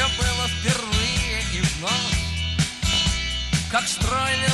все было впервые и вновь, как строили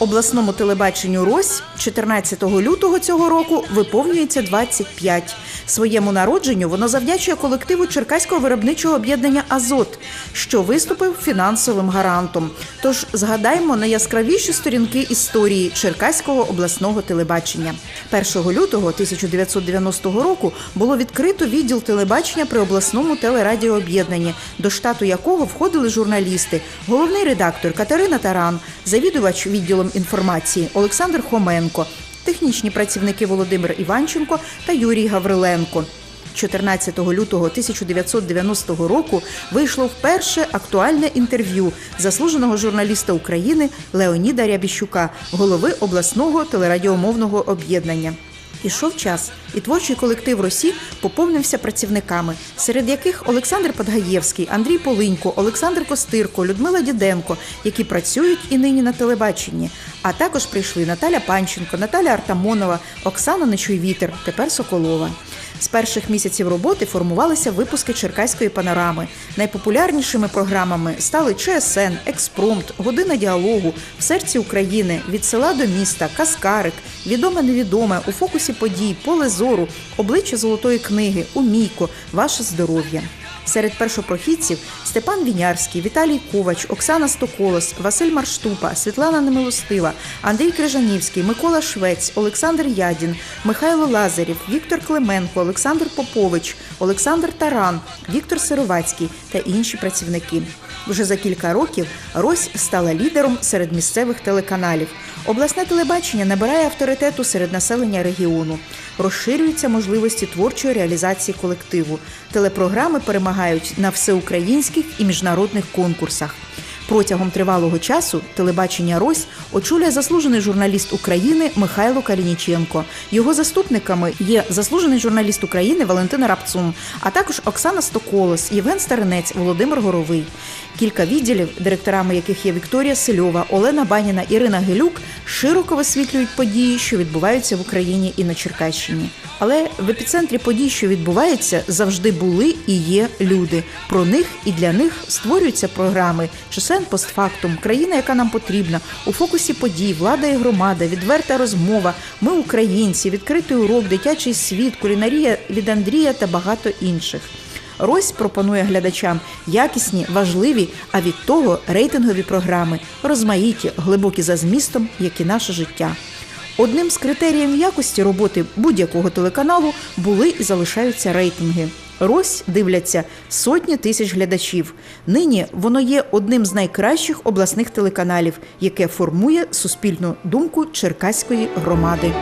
Обласному телебаченню Рось 14 лютого цього року виповнюється 25. Своєму народженню воно завдячує колективу Черкаського виробничого об'єднання Азот, що виступив фінансовим гарантом. Тож згадаймо найяскравіші сторінки історії Черкаського обласного телебачення. 1 лютого 1990 року було відкрито відділ телебачення при обласному телерадіооб'єднанні, до штату якого входили журналісти, головний редактор Катерина Таран, завідувач відділом інформації Олександр Хоменко, технічні працівники Володимир Іванченко та Юрій Гавриленко. 14 лютого 1990 року вийшло вперше актуальне інтерв'ю заслуженого журналіста України Леоніда Рябіщука, голови обласного телерадіомовного об'єднання. Ішов час, і творчий колектив Росі поповнився працівниками, серед яких Олександр Подгаєвський, Андрій Полинько, Олександр Костирко, Людмила Діденко, які працюють і нині на телебаченні. А також прийшли Наталя Панченко, Наталя Артамонова, Оксана Нечуйвітер, тепер Соколова. З перших місяців роботи формувалися випуски Черкаської панорами. Найпопулярнішими програмами стали ЧСН, Експромт, Година діалогу, в серці України, від села до міста, Каскарик, відоме невідоме, у фокусі подій, поле зору, обличчя золотої книги, Умійко, ваше здоров'я. Серед першопрохідців Степан Вінярський, Віталій Ковач, Оксана Стоколос, Василь Марштупа, Світлана Немилостива, Андрій Крижанівський, Микола Швець, Олександр Ядін, Михайло Лазарів, Віктор Клименко, Олександр Попович, Олександр Таран, Віктор Сировацький та інші працівники. Вже за кілька років Рось стала лідером серед місцевих телеканалів. Обласне телебачення набирає авторитету серед населення регіону. Розширюються можливості творчої реалізації колективу. Телепрограми перемагають на всеукраїнських і міжнародних конкурсах. Протягом тривалого часу телебачення Рось очолює заслужений журналіст України Михайло Калініченко. Його заступниками є заслужений журналіст України Валентина Рапцун, а також Оксана Стоколос, Євген Старинець, Володимир Горовий. Кілька відділів, директорами яких є Вікторія Сильова, Олена Баніна, Ірина Гелюк, широко висвітлюють події, що відбуваються в Україні і на Черкащині. Але в епіцентрі подій, що відбуваються, завжди були і є люди. Про них і для них створюються програми чисен постфактум, країна, яка нам потрібна, у фокусі подій, влада і громада, відверта розмова, ми українці, відкритий урок, дитячий світ, кулінарія від Андрія та багато інших. Рось пропонує глядачам якісні, важливі, а від того рейтингові програми, розмаїті, глибокі за змістом, як і наше життя. Одним з критеріїв якості роботи будь-якого телеканалу були і залишаються рейтинги. Рось дивляться сотні тисяч глядачів. Нині воно є одним з найкращих обласних телеканалів, яке формує суспільну думку черкаської громади.